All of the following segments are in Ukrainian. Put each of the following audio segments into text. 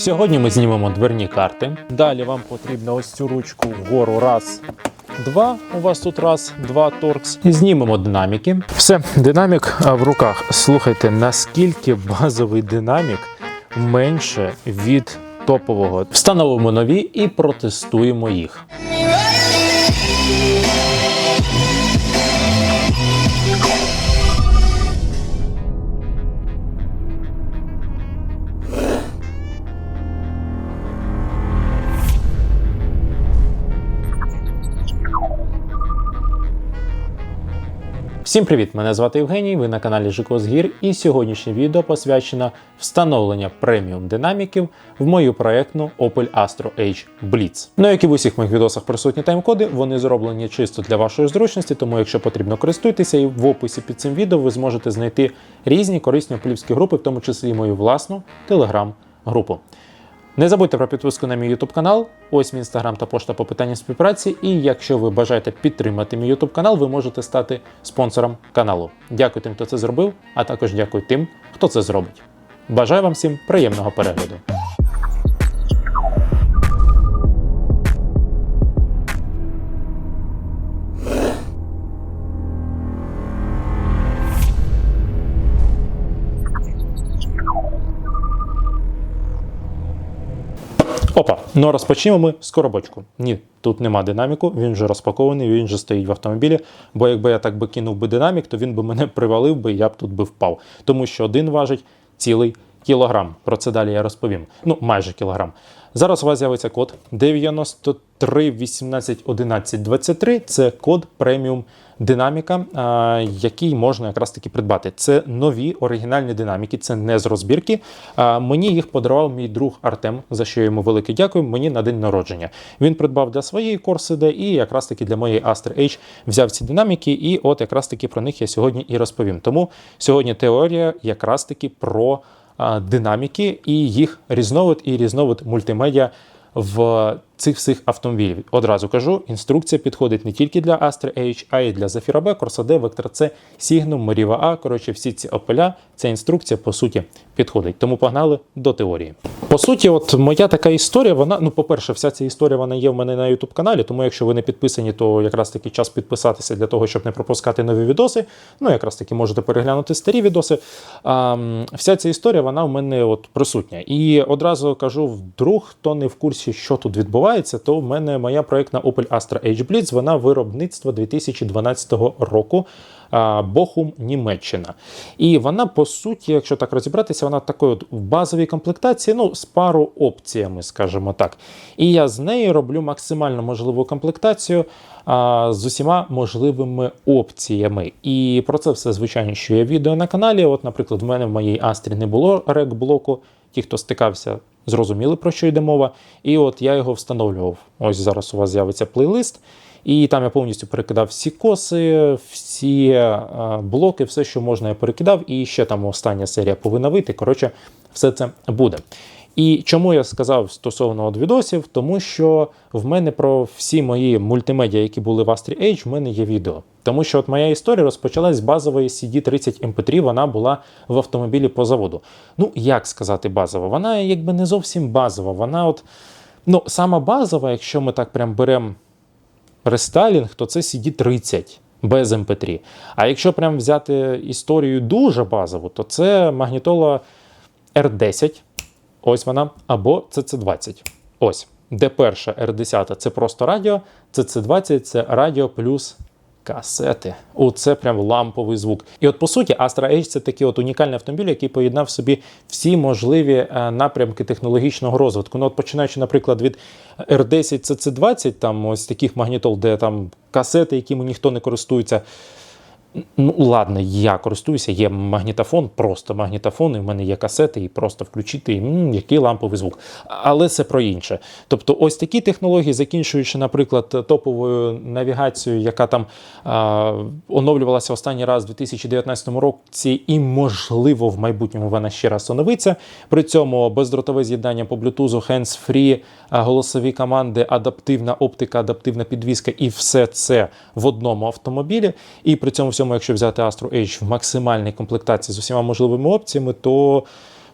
Сьогодні ми знімемо дверні карти. Далі вам потрібно ось цю ручку вгору раз. Два, у вас тут раз, два торкс. Знімемо динаміки. Все, динамік в руках. Слухайте, наскільки базовий динамік менше від топового. Встановимо нові і протестуємо їх. Всім привіт! Мене звати Євгеній. Ви на каналі Жикозгір, і сьогоднішнє відео посвячено встановленню преміум динаміків в мою проектну Opel Astro H Blitz. Ну, як і в усіх моїх відосах присутні тайм-коди, вони зроблені чисто для вашої зручності, тому якщо потрібно користуйтеся, і в описі під цим відео ви зможете знайти різні корисні опелівські групи, в тому числі і мою власну телеграм-групу. Не забудьте про підписку на мій YouTube канал. Ось мій інстаграм та пошта по питанням співпраці. І якщо ви бажаєте підтримати мій YouTube канал, ви можете стати спонсором каналу. Дякую тим, хто це зробив, а також дякую тим, хто це зробить. Бажаю вам всім приємного перегляду. Опа, ну розпочнемо ми з коробочку. Ні, тут нема динаміку, він вже розпакований, він вже стоїть в автомобілі. Бо якби я так би кинув би динамік, то він би мене привалив би, я б тут би впав. Тому що один важить цілий кілограм. Про це далі я розповім. Ну, майже кілограм. Зараз у вас з'явиться код 93 18 11 23. Це код преміум динаміка, який можна якраз таки придбати. Це нові оригінальні динаміки, це не з розбірки. Мені їх подарував мій друг Артем, за що йому велике дякую. Мені на день народження. Він придбав для своєї Корсиде і якраз таки для моєї Astra H взяв ці динаміки, і от якраз таки про них я сьогодні і розповім. Тому сьогодні теорія якраз таки про динаміки і їх різновид і різновид мультимедіа в цих всіх автомобілів. Одразу кажу, інструкція підходить не тільки для Astra H, а й для Zafira B, Corsa D, Vectra C, Signum, Meriva A. Коротше, всі ці опеля, ця інструкція по суті підходить. Тому погнали до теорії. По суті, от моя така історія, вона, ну, по-перше, вся ця історія вона є в мене на YouTube каналі, тому якщо ви не підписані, то якраз таки час підписатися для того, щоб не пропускати нові відоси. Ну, якраз таки можете переглянути старі відоси. А, вся ця історія, вона в мене от присутня. І одразу кажу, вдруг хто не в курсі, що тут відбувається, то в мене моя проєктна Opel Astra H Blitz, вона виробництва 2012 року. Бохум, Німеччина. І вона, по суті, якщо так розібратися, вона такої от в базовій комплектації, ну, з пару опціями, скажімо так. І я з нею роблю максимально можливу комплектацію а, з усіма можливими опціями. І про це все, звичайно, що є відео на каналі. От, наприклад, в мене в моїй Астрі не було рек-блоку. Ті, хто стикався, зрозуміли, про що йде мова. І от я його встановлював. Ось зараз у вас з'явиться плейлист. І там я повністю перекидав всі коси, всі е, блоки, все, що можна, я перекидав. І ще там остання серія повинна вийти. Коротше, все це буде. І чому я сказав стосовно от відосів? Тому що в мене про всі мої мультимедіа, які були в Astri H, в мене є відео. Тому що от моя історія розпочалась з базової CD30 MP3, вона була в автомобілі по заводу. Ну, як сказати базова? Вона якби не зовсім базова. Вона от, ну, сама базова, якщо ми так прям беремо рестайлінг, то це CD30 без MP3. А якщо прям взяти історію дуже базову, то це магнітола R10, ось вона, або CC20. Ось. Де перша R10 це просто радіо, CC20 це радіо плюс касети. Оце прям ламповий звук. І от по суті, Astra H це такий от унікальний автомобіль, який поєднав в собі всі можливі е, напрямки технологічного розвитку. Ну, от починаючи, наприклад, від R10 CC20, там ось таких магнітол, де там касети, якими ніхто не користується. Ну, ладно, я користуюся, є магнітофон, просто магнітофон, і в мене є касети, і просто включити, і м, який ламповий звук. Але це про інше. Тобто, ось такі технології, закінчуючи, наприклад, топовою навігацією, яка там а, оновлювалася останній раз у 2019 році, і, можливо, в майбутньому вона ще раз оновиться. При цьому бездротове з'єднання по Bluetooth, hands-free, голосові команди, адаптивна оптика, адаптивна підвізка, і все це в одному автомобілі. І при цьому всьому, якщо взяти Astro H в максимальній комплектації з усіма можливими опціями, то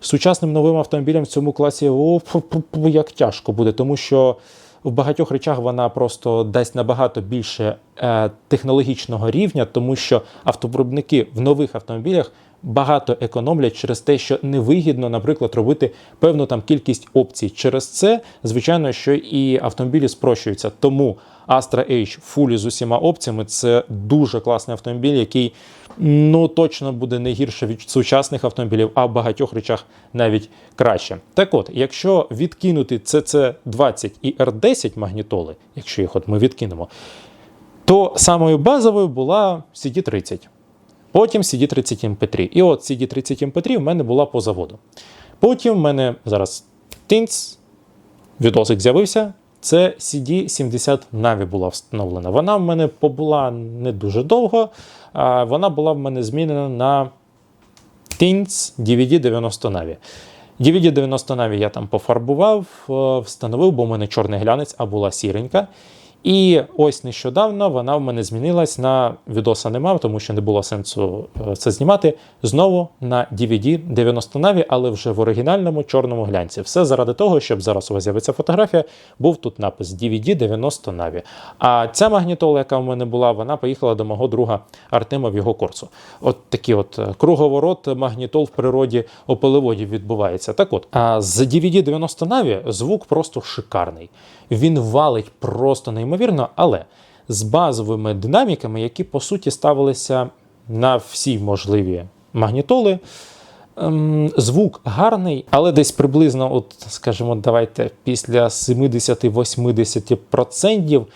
Сучасним новим автомобілям в цьому класі о, як тяжко буде, тому що в багатьох речах вона просто дасть набагато більше е, технологічного рівня, тому що автовиробники в нових автомобілях багато економлять через те, що невигідно, наприклад, робити певну там кількість опцій. Через це, звичайно, що і автомобілі спрощуються. Тому Astra H Fully з усіма опціями це дуже класний автомобіль, який ну точно буде не гірше від сучасних автомобілів, а в багатьох речах навіть краще. Так от, якщо відкинути CC20 і R10 магнітоли, якщо їх от ми відкинемо, то самою базовою була CD30. Потім CD30 MP3. І от CD30 MP3 в мене була по заводу. Потім в мене зараз тинц, відосик з'явився. Це CD70 Navi була встановлена. Вона в мене побула не дуже довго. Вона була в мене змінена на Teens DVD90 Navi. DVD90 Navi я там пофарбував, е, встановив, бо в мене чорний глянець, а була сіренька. І ось нещодавно вона в мене змінилась на відоса нема, тому що не було сенсу е, це знімати. Знову на DVD 90 Navi, але вже в оригінальному чорному глянці. Все заради того, щоб зараз у вас з'явиться фотографія, був тут напис DVD 90 Navi. А ця магнітола, яка в мене була, вона поїхала до мого друга Артема в його корсу. От такий от е, круговорот магнітол в природі опелеводів відбувається. Так от, а з DVD 90 Navi звук просто шикарний. Він валить просто неймовірно, але з базовими динаміками, які по суті ставилися на всі можливі магнітоли. ем, Звук гарний, але десь приблизно, от, скажімо, давайте після 70-80%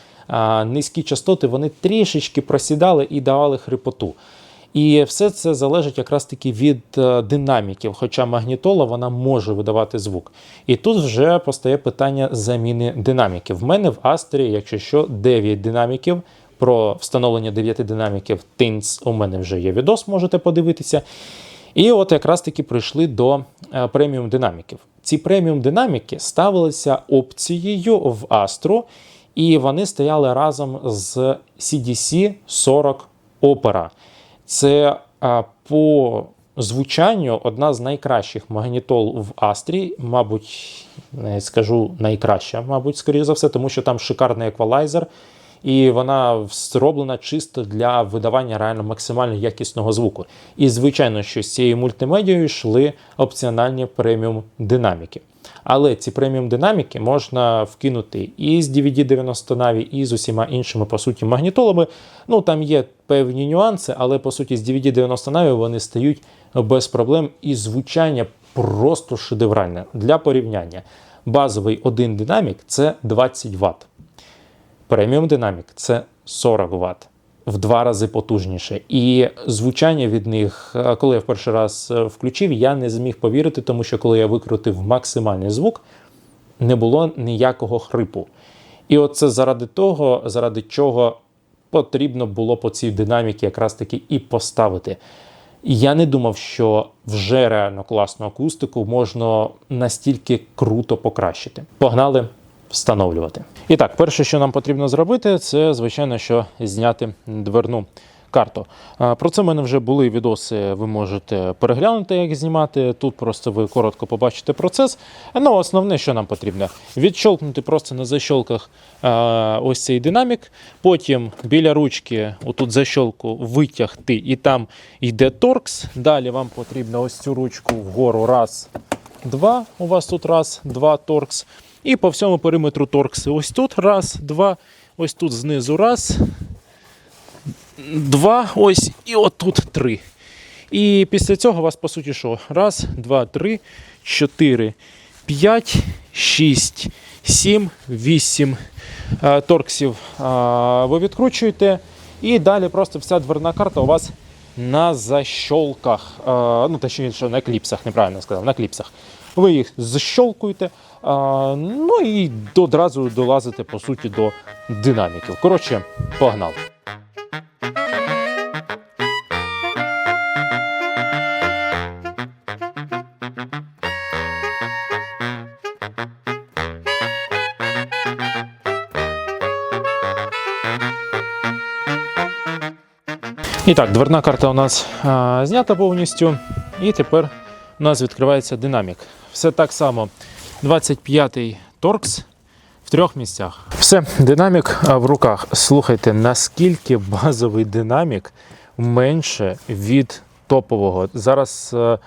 низькі частоти вони трішечки просідали і давали хрипоту. І все це залежить якраз таки від е, динаміків, хоча магнітола вона може видавати звук. І тут вже постає питання заміни динаміків. В мене в Астрі, якщо що, 9 динаміків. Про встановлення 9 динаміків TINS у мене вже є відос, можете подивитися. І от якраз таки прийшли до е, преміум динаміків. Ці преміум динаміки ставилися опцією в Astro, і вони стояли разом з CDC 40 Opera. Це по звучанню одна з найкращих магнітол в Астрі, мабуть, скажу найкраща, мабуть, скоріше за все, тому що там шикарний еквалайзер, і вона зроблена чисто для видавання реально максимально якісного звуку. І, звичайно, що з цією мультимедією йшли опціональні преміум динаміки. Але ці преміум динаміки можна вкинути і з DVD-90 Navi, і з усіма іншими, по суті, магнітолами. Ну, там є певні нюанси, але по суті з DVD-90 Navi вони стають без проблем і звучання просто шедевральне. Для порівняння. Базовий один динамік це 20 Вт. Преміум динамік це 40 Вт. В два рази потужніше. І звучання від них, е, коли я в перший раз е, включив, я не зміг повірити, тому що коли я викрутив максимальний звук, не було ніякого хрипу. І оце заради того, заради чого потрібно було по цій динаміці якраз таки і поставити. Я не думав, що вже реально класну акустику можна настільки круто покращити. Погнали встановлювати. І так, перше, що нам потрібно зробити, це звичайно, що зняти дверну карту. Про це в мене вже були відоси. Ви можете переглянути, як знімати. Тут просто ви коротко побачите процес. Ну, основне, що нам потрібно, відщолкнути просто на защолках ось цей динамік. Потім біля ручки, отут защолку, витягти, і там йде торкс. Далі вам потрібно ось цю ручку вгору. Раз, два. У вас тут раз, два торкс. І по всьому периметру торкси. Ось тут раз, два, ось тут знизу раз, два, ось, і отут три. І після цього у вас, по суті, що? Раз, два, три, чотири, п'ять, шість, сім, вісім е, торксів е, ви відкручуєте. І далі просто вся дверна карта у вас на защолках. Е, ну, точніше, на кліпсах, неправильно сказав, на кліпсах. Ви їх защолкуєте, ну і одразу долазите по суті до динаміків. Коротше, погнали. І так, дверна карта у нас а, знята повністю. І тепер у нас відкривається динамік. Все так само. 25-й торкс в трьох місцях. Все, динамік в руках. Слухайте, наскільки базовий динамік менше від топового. Зараз е,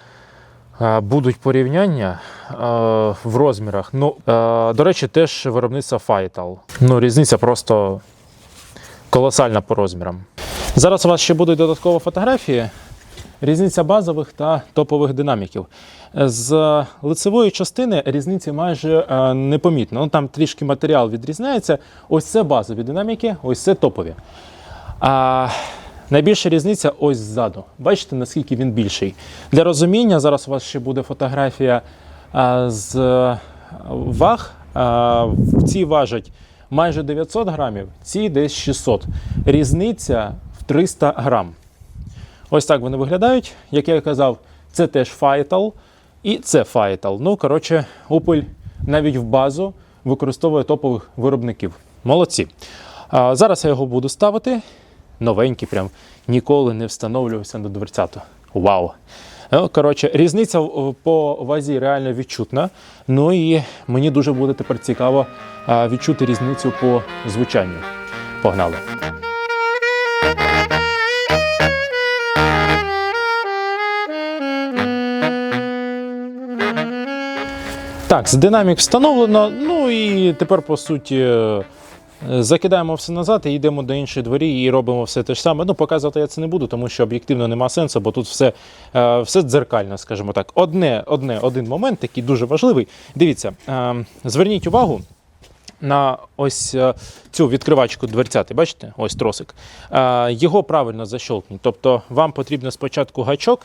е, будуть порівняння е, в розмірах. Ну, до речі, теж виробництво Faital. Ну, різниця просто колосальна по розмірам. Зараз у вас ще будуть додаткові фотографії. Різниця базових та топових динаміків. З лицевої частини різниці майже е, непомітно. Ну, там трішки матеріал відрізняється. Ось це базові динаміки, ось це топові. А найбільша різниця ось ззаду. Бачите, наскільки він більший. Для розуміння, зараз у вас ще буде фотографія з е, ваг. В ці важать майже 900 грамів, ці десь 600. Різниця в 300 грам. Ось так вони виглядають. Як я казав, це теж Файтал і це Файтал. Ну, коротше, Opel навіть в базу використовує топових виробників. Молодці. А, зараз я його буду ставити. Новенький, прям ніколи не встановлювався на дверцяту. Вау! Ну, Коротше, різниця по вазі реально відчутна. Ну і мені дуже буде тепер цікаво відчути різницю по звучанню. Погнали! Так, з динамік встановлено. Ну і тепер, по суті, е, закидаємо все назад і йдемо до іншої двері і робимо все те ж саме. Ну, показувати я це не буду, тому що об'єктивно нема сенсу, бо тут все, е, все дзеркально, скажімо так. Одне, одне, один момент, такий дуже важливий. Дивіться, е, зверніть увагу. На ось цю відкривачку дверцяти, бачите, ось тросик. Його правильно защолкніть. Тобто вам потрібно спочатку гачок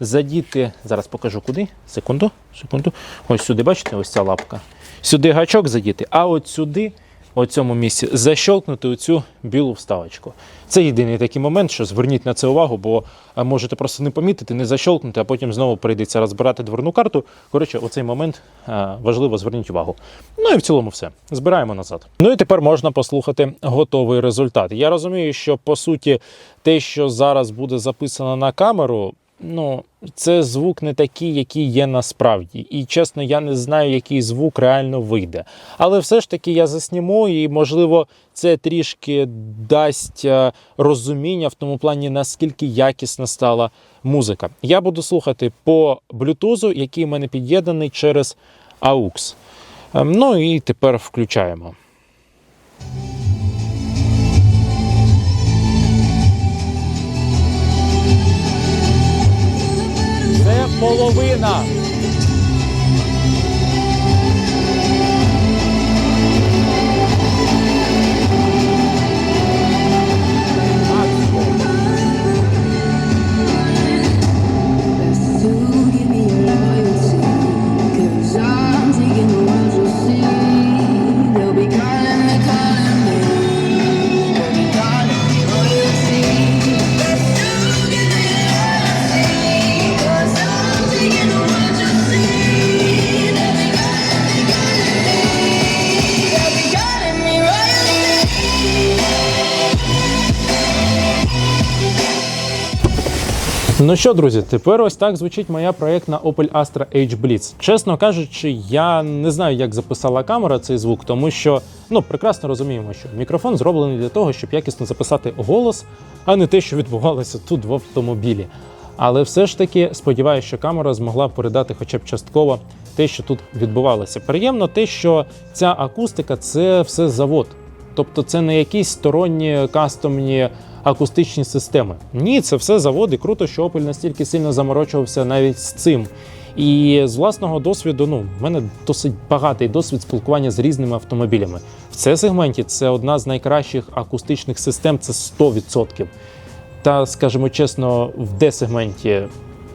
задіти. Зараз покажу куди. Секунду, секунду. Ось сюди, бачите, ось ця лапка. Сюди гачок задіти, а от сюди, у цьому місці, защолкнути оцю білу вставочку. Це єдиний такий момент, що зверніть на це увагу, бо можете просто не помітити, не защолкнути, а потім знову прийдеться розбирати дверну карту. Коротше, оцей момент е, важливо, зверніть увагу. Ну і в цілому все. Збираємо назад. Ну і тепер можна послухати готовий результат. Я розумію, що по суті те, що зараз буде записано на камеру, ну, це звук не такий, який є насправді. І чесно, я не знаю, який звук реально вийде. Але все ж таки я засніму, і можливо, це трішки дасть е, розуміння в тому плані, наскільки якісна стала музика. Я буду слухати по блютузу, який в мене під'єднаний через AUX. Ем, Ну і тепер включаємо. Половина. Ну що, друзі, тепер ось так звучить моя проєктна Opel Astra H Blitz. Чесно кажучи, я не знаю, як записала камера цей звук, тому що ну прекрасно розуміємо, що мікрофон зроблений для того, щоб якісно записати голос, а не те, що відбувалося тут в автомобілі. Але все ж таки сподіваюся, що камера змогла передати хоча б частково те, що тут відбувалося. Приємно те, що ця акустика це все завод. Тобто це не якісь сторонні кастомні акустичні системи. Ні, це все завод, і круто, що Opel настільки сильно заморочувався навіть з цим. І з власного досвіду, ну, в мене досить багатий досвід спілкування з різними автомобілями. В цьому сегменті це одна з найкращих акустичних систем, це 100%. Та, скажімо чесно, в D-сегменті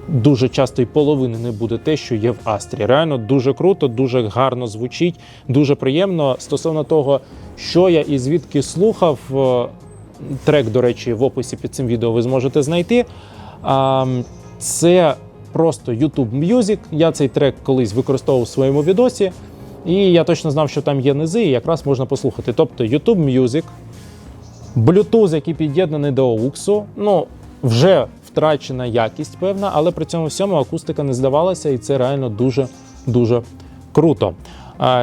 дуже часто і половини не буде те, що є в Астрі. Реально дуже круто, дуже гарно звучить, дуже приємно. Стосовно того, що я і звідки слухав, е, трек, до речі, в описі під цим відео ви зможете знайти. Це просто YouTube Music. Я цей трек колись використовував у своєму відосі, і я точно знав, що там є низи, і якраз можна послухати. Тобто YouTube Music, Bluetooth, який під'єднаний до AUX, ну вже в втрачена якість певна, але при цьому всьому акустика не здавалася, і це реально дуже дуже круто.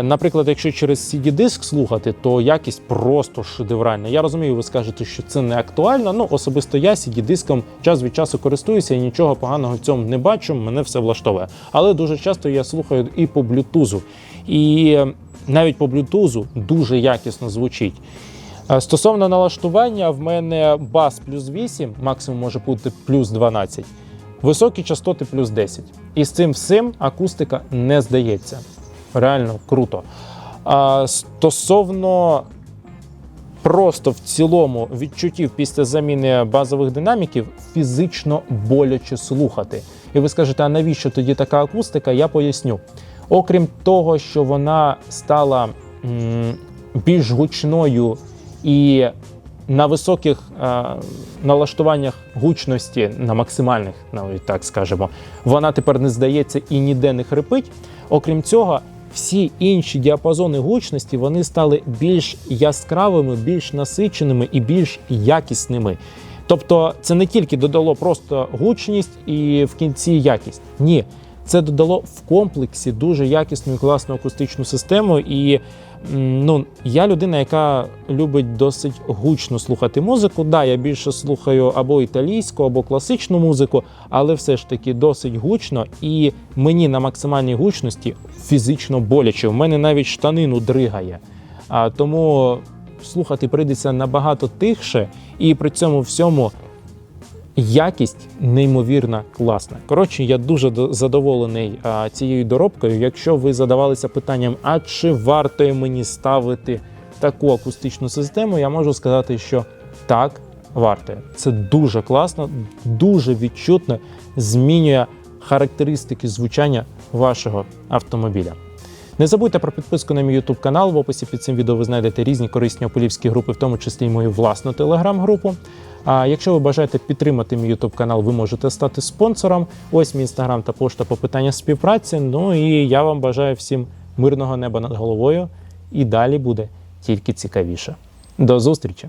Наприклад, якщо через CD-диск слухати, то якість просто шедевральна. Я розумію, ви скажете, що це не актуально. Ну, особисто я CD-диском час від часу користуюся і нічого поганого в цьому не бачу, мене все влаштовує. Але дуже часто я слухаю і по блютузу. І е, навіть по блютузу дуже якісно звучить. Е, Стосовно налаштування, в мене бас плюс 8, максимум може бути плюс 12, високі частоти плюс 10. І з цим всім акустика не здається. Реально круто. А стосовно просто в цілому відчуттів після заміни базових динаміків фізично боляче слухати. І ви скажете, а навіщо тоді така акустика? Я поясню. Окрім того, що вона стала м, більш гучною і на високих е, налаштуваннях гучності, на максимальних, навіть так скажемо, вона тепер не здається і ніде не хрипить. Окрім цього, всі інші діапазони гучності вони стали більш яскравими, більш насиченими і більш якісними. Тобто, це не тільки додало просто гучність і в кінці якість. Ні, це додало в комплексі дуже якісну і класну акустичну систему. І ну, я людина, яка любить досить гучно слухати музику. Да, я більше слухаю або італійську, або класичну музику, але все ж таки досить гучно, і мені на максимальній гучності фізично боляче. У мене навіть штанину дригає. А, тому слухати прийдеться набагато тихше, і при цьому всьому якість неймовірно класна. Коротше, я дуже задоволений а, цією доробкою. Якщо ви задавалися питанням, а чи варто мені ставити таку акустичну систему, я можу сказати, що так, варто. Це дуже класно, дуже відчутно змінює характеристики звучання вашого автомобіля. Не забудьте про підписку на мій YouTube канал. В описі під цим відео ви знайдете різні корисні опелівські групи, в тому числі й мою власну телеграм-групу. А якщо ви бажаєте підтримати мій YouTube канал, ви можете стати спонсором. Ось мій інстаграм та пошта по питанням співпраці. Ну і я вам бажаю всім мирного неба над головою. І далі буде тільки цікавіше. До зустрічі!